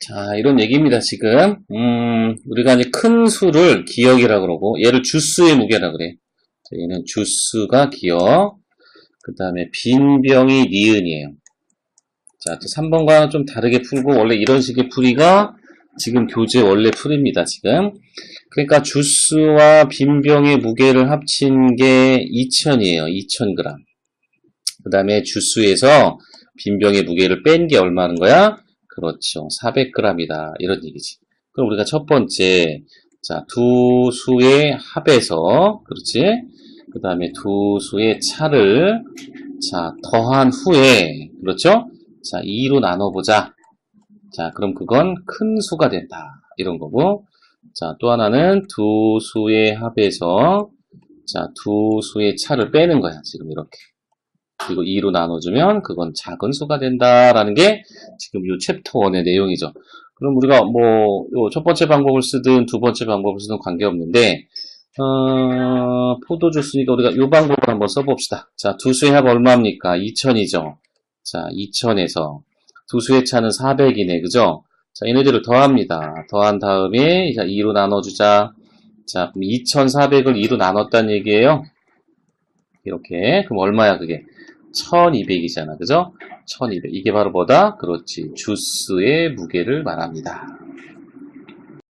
자, 이런 얘기입니다, 지금. 음, 우리가 이제 큰 수를 기억이라 그러고, 얘를 주수의 무게라 그래. 자, 얘는 주수가 기억. 그 다음에 빈 병이 니은이에요. 자, 또 3번과는 좀 다르게 풀고, 원래 이런 식의 풀이가 지금 교재 원래 풀입니다, 지금. 그러니까 주수와 빈 병의 무게를 합친 게 2000이에요, 2000g. 그 다음에 주수에서 빈 병의 무게를 뺀 게 얼마인 거야? 그렇죠. 400g이다. 이런 얘기지. 그럼 우리가 첫 번째, 자, 두 수의 합에서, 그렇지? 그 다음에 두 수의 차를, 자, 더한 후에, 그렇죠? 자, 2로 나눠보자. 자, 그럼 그건 큰 수가 된다. 이런 거고. 자, 또 하나는 두 수의 합에서, 자, 두 수의 차를 빼는 거야. 지금 이렇게. 그리고 2로 나눠주면 그건 작은 수가 된다라는 게 지금 이 챕터 1의 내용이죠. 그럼 우리가 뭐, 요첫 번째 방법을 쓰든 두 번째 방법을 쓰든 관계없는데, 어, 포도 주스니까 우리가 요 방법을 한번 써봅시다. 자, 두 수의 합 얼마입니까? 2000이죠. 자, 2000에서 두 수의 차는 400이네. 그죠? 자, 얘네들을 더합니다. 더한 다음에, 자, 2로 나눠주자. 자, 그럼 2400을 2로 나눴다는 얘기예요. 이렇게. 그럼 얼마야, 그게? 1200이잖아. 그죠? 1200. 이게 바로 뭐다? 그렇지. 주스의 무게를 말합니다.